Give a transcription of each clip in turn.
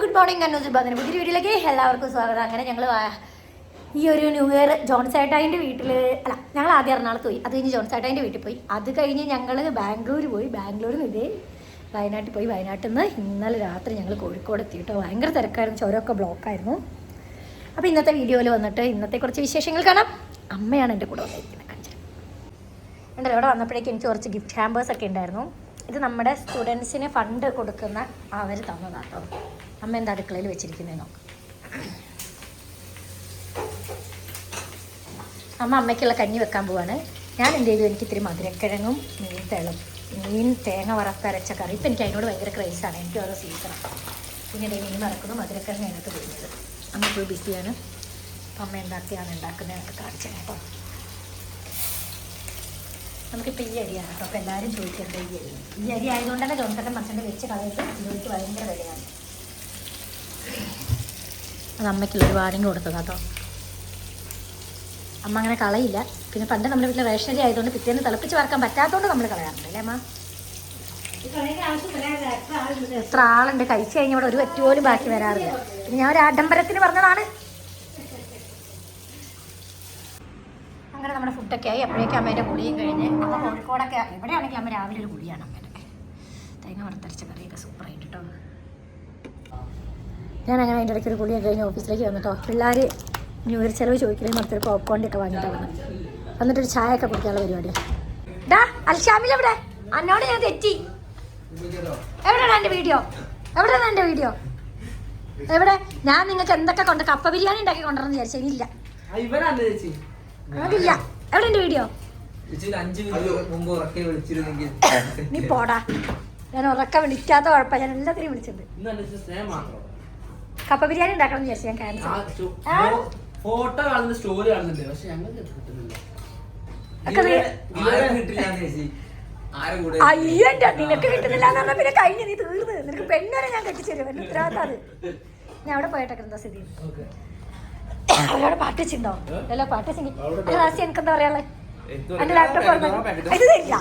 Good morning Annus ബാദിന് പുതിയ വീട്ടിലേക്ക് എല്ലാവർക്കും സ്വാഗതം. അങ്ങനെ ഞങ്ങൾ ഈ ഒരു ന്യൂ ഇയർ ജോൺ ഏട്ടായിന്റെ വീട്ടിൽ അല്ല ഞങ്ങൾ ആദ്യം എറണാകുളത്ത് പോയി. അത് കഴിഞ്ഞ് ജോൺ ഏട്ടായിന്റെ വീട്ടിൽ പോയി. അത് കഴിഞ്ഞ് ഞങ്ങൾ ബാംഗ്ലൂർ പോയി. ബാംഗ്ലൂരിൽ നിന്ന് ഇതേ വയനാട്ടിൽ പോയി. വയനാട്ടിൽ നിന്ന് ഇന്നലെ രാത്രി ഞങ്ങൾ കോഴിക്കോട് എത്തി കേട്ടോ. ഭയങ്കര തിരക്കായിരുന്നു. ബ്ലോക്ക് ബ്ലോക്കായിരുന്നു. അപ്പോൾ ഇന്നത്തെ വീഡിയോയിൽ വന്നിട്ട് ഇന്നത്തെ കുറച്ച് വിശേഷങ്ങൾ കാണാം. അമ്മയാണ് എന്റെ കൂടെ വന്നിരിക്കുന്നത്. കാണിച്ചത് ഉണ്ടല്ലോ ഇവിടെ വന്നപ്പോഴേക്കും എനിക്ക് കുറച്ച് ഗിഫ്റ്റ് ഹാമ്പേഴ്സ് ഒക്കെ ഉണ്ടായിരുന്നു. ഇത് നമ്മുടെ സ്റ്റുഡൻസിന് ഫണ്ട് കൊടുക്കുന്ന അവർ തന്നതാട്ടോ അമ്മ എന്താ അടുക്കളയിൽ വെച്ചിരിക്കുന്നത് നോക്ക്. അമ്മ അമ്മയ്ക്കുള്ള കഞ്ഞി വെക്കാൻ പോവാണ്. ഞാൻ എന്ത് ചെയ്തു? എനിക്ക് ഇത്തിരി മധുരക്കിഴങ്ങും മീൻ തെളും മീൻ തേങ്ങ വറുത്തരച്ച കറി. ഇപ്പം എനിക്ക് അതിനോട് ഭയങ്കര ക്രൈസാണ് എനിക്ക് ഓരോ സീസണം ഇങ്ങനെ മീൻ വറക്കുന്നു മധുരക്കിഴങ്ങ് അതിനകത്ത് പോയിരുന്നത് അമ്മ ഇപ്പോൾ ബിസിയാണ് അപ്പം അമ്മ എന്താക്കിയാണ് ഉണ്ടാക്കുന്നത് എന്നൊക്കെ കാണിച്ചു കേട്ടോ. നമുക്കിപ്പോൾ ഈ അരിയാണ് അപ്പോൾ എല്ലാവരും ചോദിക്കേണ്ട ഈ അരി. ഈ അരി ആയതുകൊണ്ട് തന്നെ മച്ചന്റെ വെച്ച് കളയുന്നത് കിലോയ്ക്ക് ഭയങ്കര വിലയാണ്. അത് അമ്മയ്ക്കുള്ളൊരു വാണിംഗ് കൊടുത്തതാ കേട്ടോ. അമ്മ അങ്ങനെ കളയില്ല. പിന്നെ പണ്ട് നമ്മുടെ വീട്ടിൽ റേഷനരി ആയതുകൊണ്ട് പിറ്റേന്ന് തിളപ്പിച്ച് വറക്കാൻ പറ്റാത്തതുകൊണ്ട് നമ്മൾ കളയാറുണ്ട് അല്ലേ അമ്മ? എത്ര ആളുണ്ട്. കഴിച്ചു കഴിഞ്ഞാൽ ഇവിടെ ഒരു പറ്റുപോലും ബാക്കി വരാറില്ല. പിന്നെ ഞാൻ ഒരു ആഡംബരത്തിന് പറഞ്ഞതാണ്. അങ്ങനെ നമ്മുടെ ഫുഡൊക്കെ ആയി. അപ്പോഴേക്കും അമ്മേന്റെ കുളിയും കഴിഞ്ഞ്. അപ്പോൾ കോഴിക്കോടൊക്കെ എവിടെയാണെങ്കിലും അമ്മ രാവിലെ ഒരു കുളിയാണ് അമ്മേന്റെ തേങ്ങ വറുത്തരച്ച കറിയൊക്കെ സൂപ്പറായിട്ട് കേട്ടോ. ഞാൻ അങ്ങനെ അതിന്റെ ഇടയ്ക്ക് ഒരു കുളിയൊക്കെ കഴിഞ്ഞ് ഓഫീസിലേക്ക് വന്നിട്ടോ. പിള്ളേർ ന്യൂ ഇയർ ചിലവ് ചോദിക്കണേ മറ്റൊരു പോപ്കോണിന്റെ ഒക്കെ വാങ്ങിയിട്ടാണ് വന്നത് എന്നിട്ടൊരു ചായ ഒക്കെ കുടിക്കാനുള്ള പരിപാടിയാണ് ഡാ അൽഷാമിൽ എവിടെ? അന്നോട് ഞാൻ തെറ്റി. എവിടെയാണ് എന്റെ വീഡിയോ? എവിടെയാണ് എന്റെ വീഡിയോ? എവിടെ? ഞാൻ നിങ്ങൾക്ക് എന്തൊക്കെ കൊണ്ട് കപ്പ ബിരിയാണി ഉണ്ടാക്കി കൊണ്ടുവരണം വിചാരിച്ചു. ഇനിയില്ല അതില്ല എവിടെ എന്റെ വീഡിയോ? ചേച്ചി ഒരു അഞ്ച് മിനിറ്റ് മുമ്പ് ഉറക്കെ വിളിച്ചിരുന്നെങ്കിൽ നീ പോടാ. ഞാൻ ഉറക്കം വിളിക്കാത്ത കുഴപ്പം ഞാൻ എല്ലാത്തിനെയും വിളിച്ചിട്ടുണ്ട് ഇന്ന് എന്റെ ചേച്ചി സ്നേഹം മാത്രം കപ്പ ബിരിയാണി ഉണ്ടാക്കണം എന്ന് വിചാരിച്ചു ഞാൻ ക്യാൻസൽ ഫോട്ടോ കാണുന്ന സ്റ്റോറി കാണുന്നുണ്ട് പക്ഷെ ഞങ്ങൾക്ക് കിട്ടുന്നില്ല ഒക്കെ നീ- ആരും കിട്ടില്ല ചേച്ചി. ആരും കൂടെ അയ്യോ നിനക്ക് കിട്ടുന്നില്ല എന്ന് പറഞ്ഞാൽ പിന്നെ കഴിഞ്ഞ് നീ തീർന്ന്. നിനക്ക് പെണ്ണുവരെ ഞാൻ കെട്ടിച്ചേരും ഉത്തരവാദിത്തം ഞാൻ അവിടെ പോയിട്ടൊക്കെ എന്താ സ്ഥിതി. ഓക്കെ. പാട്ടിച്ചിണ്ടോ അല്ല പാട്ടിച്ചെങ്കിൽ റാസി എനിക്ക് എന്താ പറയാളെ എന്റെ ലാപ്ടോപ്പ് ഇത് തരില്ല.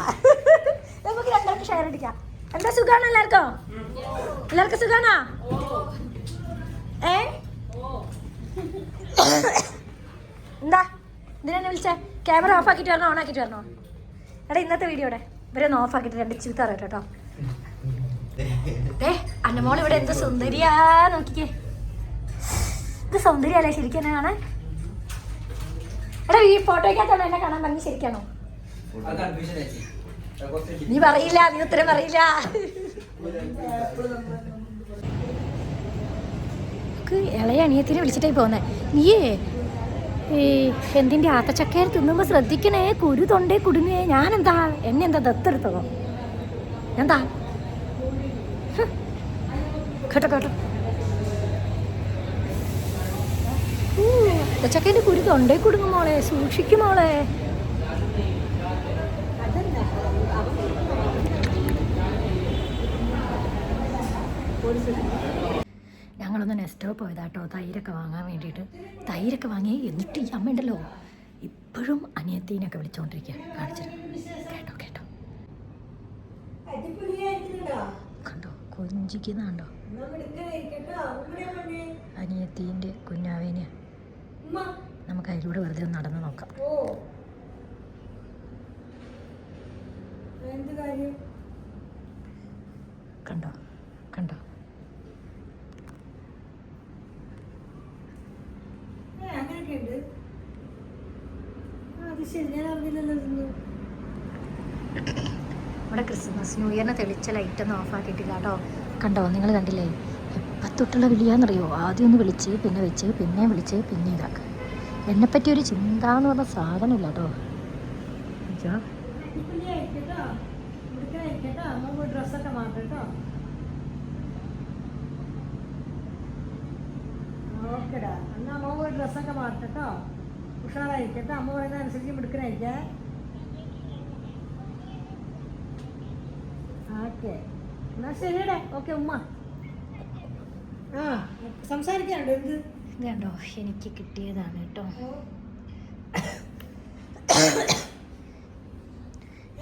നമുക്ക് രണ്ടാൾക്ക് ഷെയർ അടിക്കാം. എന്താ സുഖാണോ എല്ലാവർക്കും? എല്ലാവർക്കും സുഖാണോ? എന്താ? ഇതിനെന്നെ വിളിച്ചേ? ക്യാമറ ഓഫ് ആക്കിട്ട് വരണോ? ഓൺ ആക്കിട്ട് വരണോ? എടാ ഇന്നത്തെ വീഡിയോടെ ഇവരെ ഒന്ന് ഓഫ് ആക്കിട്ട് രണ്ട് ചീത്ത അറിയാം കേട്ടോ ഏ അന്നമോൾ ഇവിടെ എന്ത് സുന്ദരിയാ? നോക്കിക്കേ. ഇത് സൗന്ദര്യല്ലേ ശരിക്കും എന്നെ കാണാൻ? എടാ ഈ ഫോട്ടോയ്ക്കകത്താണ് എന്നെ കാണാൻ പറഞ്ഞു ശരിക്കാണോ? നീ പറയില്ല നീ ഉത്തരം പറയില്ല. നമുക്ക് ഇളയ അനിയത്തിനെ വിളിച്ചിട്ടായി പോന്നെ. നീയേ ഈ എന്തിന്റെ ആത്തച്ചക്കയർ തിന്നുമ്പോൾ ശ്രദ്ധിക്കണേ കുരു തൊണ്ടേ കുടുങ്ങേ. ഞാനെന്താ എന്നെ എന്താ? ദത്തെടുത്തോ എന്താ. കേട്ടോ. കേട്ടോ ആത്തച്ചക്കേന്റെ കുരു തൊണ്ടേ കുടുങ്ങും മോളെ. സൂക്ഷിക്കും മോളെ. ഞങ്ങളൊന്ന് നെസ്റ്റോ പോയതാട്ടോ. തൈരൊക്കെ വാങ്ങാൻ വേണ്ടിയിട്ട്. തൈരൊക്കെ വാങ്ങി എന്നിട്ട് ഈ അമ്മയുണ്ടല്ലോ. ഇപ്പോഴും അനിയത്തീനൊക്കെ വിളിച്ചോണ്ടിരിക്കുക കാണിച്ചിട്ട് കേട്ടോ കേട്ടോ. കണ്ടോ? കൊഞ്ചിക്കുന്നുണ്ടോ അനിയത്തീന്റെ കുഞ്ഞാവേനെ നമുക്ക് അതിലൂടെ വെറുതെ ഒന്ന് നടന്ന് നോക്കാം. കണ്ടോ? ഇവിടെ ക്രിസ്മസ് ന്യൂ ഇയറിന് തെളിച്ച ലൈറ്റ് ഒന്നും ഓഫ് ആക്കിയിട്ടില്ല കേട്ടോ. കണ്ടോ നിങ്ങൾ കണ്ടില്ലേ? എപ്പം തൊട്ടുള്ള വിളിയാന്നറിയോ? ആദ്യം ഒന്ന് വിളിച്ച് പിന്നെ വെച്ച് പിന്നെ വിളിച്ച് പിന്നെ ഇതാക്കുക എന്നെപ്പറ്റി ഒരു ചിന്ത എന്ന് പറഞ്ഞ സാധനമില്ല കേട്ടോ. ഓക്കെടാ. എന്നാ അമ്മ പോയി ഡ്രസ്സൊക്കെ മാറ്റട്ടോ ഉഷാറായിരിക്കട്ടോ അമ്മ പറയുന്ന അനുസരിച്ച് മിടുക്കനായിരിക്കേ. ഓക്കെ. എന്നാ ശരിയുടെ. ഓക്കെ ഉമ്മ. ആ സംസാരിക്കാനുണ്ടോ എന്ത്? ണ്ടോ കണ്ടോ എനിക്ക് കിട്ടിയതാണ് കേട്ടോ.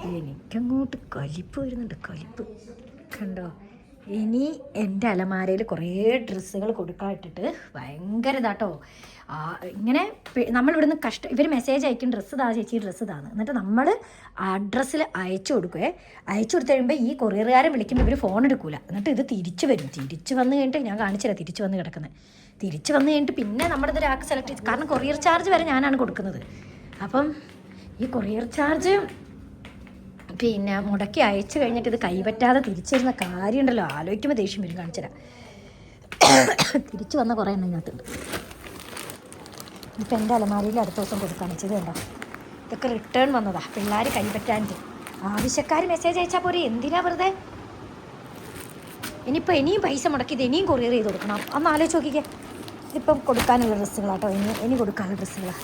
എനിക്കങ്ങോട്ട് കലിപ്പ് വരുന്നുണ്ട് കലിപ്പ്. കണ്ടോ? ഇനി എന്റെ അലമാരയിൽ കുറേ ഡ്രസ്സുകൾ കൊടുക്കാട്ടിട്ട് ഭയങ്കര ഇതാട്ടോ. ഇങ്ങനെ നമ്മളിവിടുന്ന് കഷ്ട ഇവർ മെസ്സേജ് അയക്കും ഡ്രസ്സ് താ ചേച്ചി ഡ്രസ്സ് താന്ന് എന്നിട്ട് നമ്മൾ അഡ്രസ്സിൽ അയച്ചു കൊടുക്കുവേ. അയച്ചു കൊടുത്തു കഴിയുമ്പോൾ ഈ കൊറിയറുകാരെ വിളിക്കുമ്പോൾ ഇവർ ഫോൺ എടുക്കൂല. എന്നിട്ട് ഇത് തിരിച്ചു വരും. തിരിച്ചു വന്നു കഴിഞ്ഞിട്ട് ഞാൻ കാണിച്ചില്ല തിരിച്ചു വന്ന് കിടക്കുന്നത് തിരിച്ചു വന്നു കഴിഞ്ഞിട്ട് പിന്നെ നമ്മുടെ ഒരാൾക്ക് സെലക്ട് ചെയ്ത് കാരണം കൊറിയർ ചാർജ് വരെ ഞാനാണ് കൊടുക്കുന്നത്. അപ്പം ഈ കൊറിയർ ചാർജ് പിന്നെ മുടക്കി അയച്ചു കഴിഞ്ഞിട്ട് ഇത് കൈപറ്റാതെ തിരിച്ചിരുന്ന കാര്യമുണ്ടല്ലോ. ആലോചിക്കുമ്പോൾ ദേഷ്യം വരും കാണിച്ചുതരാം തിരിച്ചു വന്ന കുറേ എണ്ണം ഇതിനകത്തുണ്ട് ഇപ്പം എന്റെ അലമാരിയിൽ അടുത്ത ദിവസം കൊടുക്കാൻ വെച്ചത് കണ്ടോ? ഇതൊക്കെ റിട്ടേൺ വന്നതാ. പിള്ളേർ കൈപറ്റാന്റെ ആവശ്യക്കാർ മെസ്സേജ് അയച്ചാൽ പോരെ? എന്തിനാ വെറുതെ? ഇനിയിപ്പോൾ ഇനിയും പൈസ മുടക്കി ഇത് ഇനിയും കൊറിയർ ചെയ്ത് കൊടുക്കണം. ഒന്ന് ആലോചിച്ച് നോക്കിക്കേ. ഇതിപ്പം കൊടുക്കാനുള്ള ഡ്രസ്സുകളാട്ടോ. ഇനി ഇനി കൊടുക്കാനുള്ള ഡ്രസ്സുകളാണ്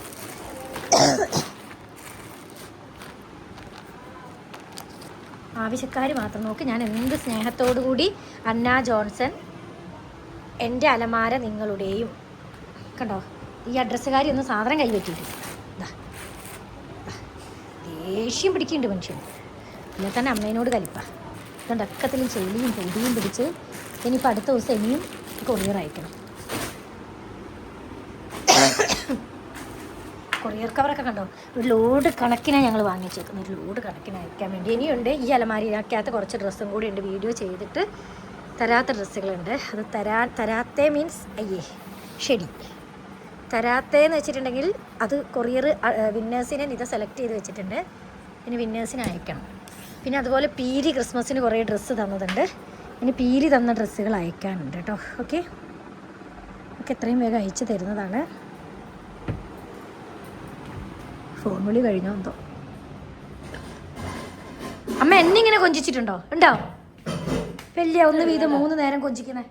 ആവശ്യക്കാർ മാത്രം നോക്കി ഞാൻ എന്ത് സ്നേഹത്തോടു കൂടി അന്ന ജോൺസൺ എന്റെ അലമാര നിങ്ങളുടെയും. കണ്ടോ? ഈ അഡ്രസ്സുകാരി ഒന്ന് സാധനം കൈപറ്റിയിട്ട് ദാ ദാ. ദേഷ്യം പിടിക്കുന്നുണ്ട് മനുഷ്യൻ. പിന്നെ തന്നെ അമ്മേനോട് കലിപ്പ. ഇതുകൊണ്ട് ഒക്കത്തിലും ചെളിയും പൊടിയും പിടിച്ച് ഇനിയിപ്പോൾ അടുത്ത ദിവസം ഇനിയും കൊറിയർ അയക്കണം. കൊറിയർ കവറൊക്കെ കണ്ടോ? ഒരു ലോഡ് കണക്കിനാണ് ഞങ്ങൾ വാങ്ങിച്ചേക്കുന്നത്. ഒരു ലോഡ് കണക്കിന് അയക്കാൻ വേണ്ടി. ഇനിയുണ്ട് ഈ അലമാരിക്കകത്ത് കുറച്ച് ഡ്രസ്സും കൂടി ഉണ്ട്. വീഡിയോ ചെയ്തിട്ട് തരാത്ത ഡ്രസ്സുകളുണ്ട്. അത് തരാ തരാത്തേ മീൻസ് അയ്യേ ഷെഡി തരാത്തേന്ന് വെച്ചിട്ടുണ്ടെങ്കിൽ അത് കൊറിയർ വിന്നേഴ്സിനെ ഇത് സെലക്ട് ചെയ്ത് വെച്ചിട്ടുണ്ട്. ഇനി വിന്നേഴ്സിനെ അയക്കണം. പിന്നെ അതുപോലെ പീരി ക്രിസ്മസിന് കുറേ ഡ്രസ്സ് തന്നതുണ്ട്. ഇനി പീരി തന്ന ഡ്രസ്സുകൾ അയക്കാനുണ്ട് കേട്ടോ. ഓക്കെ? ഒക്കെ എത്രയും വേഗം അയച്ചു തരുന്നതാണ്. ഫോൺ വിളി കഴിഞ്ഞോ എന്തോ? അമ്മ എന്നെ ഇങ്ങനെ കൊഞ്ചിച്ചിട്ടുണ്ടോ? ഉണ്ടോ? വലിയ ഒന്ന് വീതം മൂന്ന് നേരം കൊഞ്ചിക്കണേ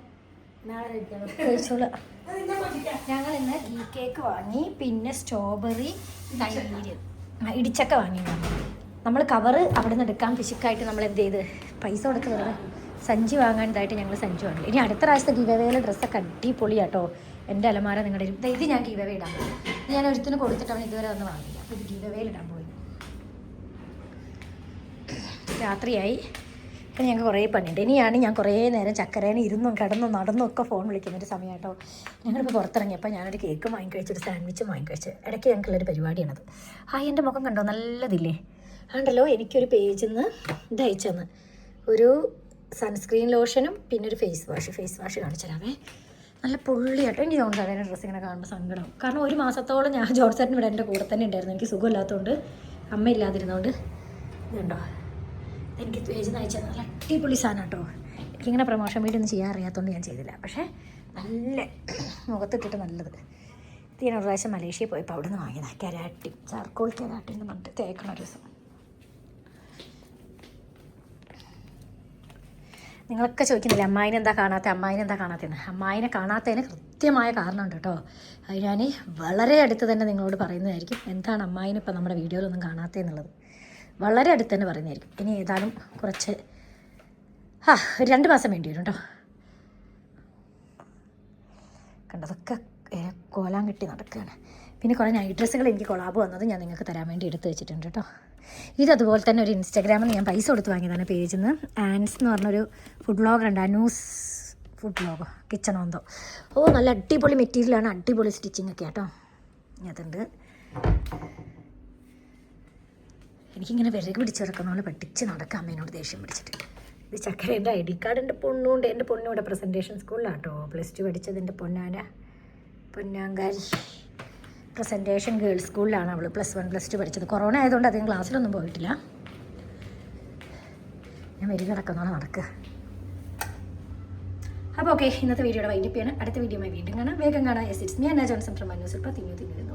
ഞങ്ങൾ ഇന്ന് ഈ കേക്ക് വാങ്ങി പിന്നെ സ്ട്രോബെറി തൈര് ഇടിച്ചക്ക വാങ്ങി. നമ്മൾ കവറ് അവിടെ നിന്ന് എടുക്കാൻ പിശുക്കായിട്ട് നമ്മൾ എന്ത് ചെയ്ത്? പൈസ കൊടുക്കുന്നത് സഞ്ചി വാങ്ങാനായിട്ട് ഞങ്ങൾ സഞ്ചി വാങ്ങി. ഇനി അടുത്ത പ്രാവശ്യത്തെ ഗീവവേയിലെ ഡ്രസ്സൊക്കെ അടിപൊളിയാട്ടോ. എന്റെ അലമാര നിങ്ങളുടെ ഇത് ഞാൻ ഗീവവേ ഇടാം. ഞാൻ ഒരുത്തിന് കൊടുത്തിട്ട് അവൻ ഇതുവരെ വന്ന് വാങ്ങില്ല ഗിവവേയിൽ ഇടാൻ പോയി. രാത്രിയായി. ഇപ്പം ഞങ്ങൾക്ക് കുറേ പണിയുണ്ട്. ഇനിയാണ് ഞാൻ കുറേ നേരം ചക്കരേനെ ഇരുന്നും കിടന്നും നടന്നും ഒക്കെ ഫോൺ വിളിക്കുന്ന ഒരു സമയം കേട്ടോ ഞങ്ങളിപ്പോൾ പുറത്തിറങ്ങിയപ്പോൾ ഞാനൊരു കേക്ക് വാങ്ങിക്കഴിച്ചൊരു സാൻഡ്വിച്ചും വാങ്ങിക്കഴിച്ച്. ഇടയ്ക്ക് ഞങ്ങൾക്കുള്ളൊരു പരിപാടിയാണത്. ഹായ് എന്റെ മുഖം കണ്ടോ? നല്ലതില്ലേ? ആണ്ടല്ലോ എനിക്കൊരു പേജിൽ നിന്ന് ഇതയച്ചെന്ന് ഒരു സൺസ്ക്രീൻ ലോഷനും പിന്നെ ഒരു ഫേസ് വാഷ് ഫേസ് വാഷ് കാണിച്ചു തരാമേ നല്ല പൊള്ളിയായിട്ട് എനിക്ക് ജോൺ സാറിന്റെ ഡ്രസ്സ് ഇങ്ങനെ കാണുമ്പോൾ സങ്കടം. കാരണം ഒരു മാസത്തോളം ഞാൻ ജോൺ സാറിന് ഇവിടെ എന്റെ കൂടെ തന്നെ ഉണ്ടായിരുന്നു. എനിക്ക് സുഖമില്ലാത്തതുകൊണ്ട് അമ്മ ഇല്ലാതിരുന്നതുകൊണ്ട് ഇതുണ്ടോ? എനിക്ക് പേജ് നയിച്ചത് നല്ല അടിപൊളി സാധനം കേട്ടോ എനിക്കിങ്ങനെ പ്രമോഷൻ വീഡിയോ ഒന്നും ചെയ്യാൻ അറിയാത്തതുകൊണ്ട് ഞാൻ ചെയ്തില്ല. പക്ഷേ നല്ല മുഖത്തിട്ടിട്ട് നല്ലത്. ഇത് ഞാൻ ഒരു പ്രാവശ്യം മലേഷ്യയിൽ പോയപ്പോൾ അവിടെ നിന്ന് വാങ്ങിയതാണ് കരാട്ടി ചാർക്കോൾ കരാട്ടി എന്ന് പറഞ്ഞിട്ട് തേക്കണ ഒരു ദിവസം. നിങ്ങളൊക്കെ ചോദിക്കുന്നില്ലേ അമ്മായിനെ എന്താ കാണാത്ത അമ്മായിനെ എന്താ കാണാത്തതെന്ന് അമ്മായിനെ കാണാത്തതിന് കൃത്യമായ കാരണമുണ്ട് കേട്ടോ. അത് ഞാൻ വളരെ അടുത്ത് തന്നെ നിങ്ങളോട് പറയുന്നതായിരിക്കും എന്താണ് അമ്മായിനെ ഇപ്പം നമ്മുടെ വീഡിയോയിലൊന്നും കാണാത്തതെന്നുള്ളത് വളരെ അടുത്ത് തന്നെ പറയുന്നതായിരിക്കും. ഇനി ഏതായാലും കുറച്ച് ആ ഒരു രണ്ട് മാസം വേണ്ടി വരും കേട്ടോ. കണ്ടതൊക്കെ കോലാൻ കെട്ടി നടക്കുകയാണ്. പിന്നെ കുറേ നൈറ്റ് ഡ്രസ്സുകൾ എനിക്ക് കൊളാബ് വന്നത് ഞാൻ നിങ്ങൾക്ക് തരാൻ വേണ്ടി എടുത്തു വെച്ചിട്ടുണ്ട് കേട്ടോ ഇത് അതുപോലെ തന്നെ ഒരു ഇൻസ്റ്റാഗ്രാമിൽ ഞാൻ പൈസ കൊടുത്ത് വാങ്ങിയതാണ് പേജിൽ നിന്ന് ആൻസ് എന്ന് പറഞ്ഞൊരു ഫുഡ് ബ്ലോഗർ ഉണ്ട് അനൂസ് ഫുഡ് ബ്ലോഗോ കിച്ചണോ എന്തോ ഓ നല്ല അടിപൊളി മെറ്റീരിയലാണ് അടിപൊളി സ്റ്റിച്ചിങ് ഒക്കെ കേട്ടോ അതുണ്ട്. എനിക്കിങ്ങനെ വിറക് പിടിച്ച് കിടക്കുന്ന പോലെ പഠിച്ച് നടക്കാം അമ്മേനോട് ദേഷ്യം പിടിച്ചിട്ട്. ഇത് ചക്കര എന്റെ ഐ ഡി കാർഡ് എന്റെ പൊണ്ണുണ്ട് എന്റെ പൊണ്ണിവിടെ പ്രസന്റേഷൻ സ്കൂളിലാട്ടോ പ്ലസ് ടു പഠിച്ചത് എന്റെ പൊന്നാന പൊന്നാങ്കാരി. പ്രസന്റേഷൻ ഗേൾസ് സ്കൂളിലാണ് അവൾ പ്ലസ് വൺ പ്ലസ് ടു പഠിച്ചത്. കൊറോണ ആയതുകൊണ്ട് അധികം ക്ലാസ്സിലൊന്നും പോയിട്ടില്ല. ഞാൻ വരി നടക്കുന്നതാണ് നടക്കുക അപ്പോൾ ഓക്കെ ഇന്നത്തെ വീഡിയോയുടെ വൈൻഡപ്പ് അടുത്ത വീഡിയോ വീണ്ടും കാണാം. വേഗം കാണാം. Yes it's me Anna Johnson from Mannoos ഇപ്പോൾ തിന്നു തിന്നിരുന്നോണ്ട്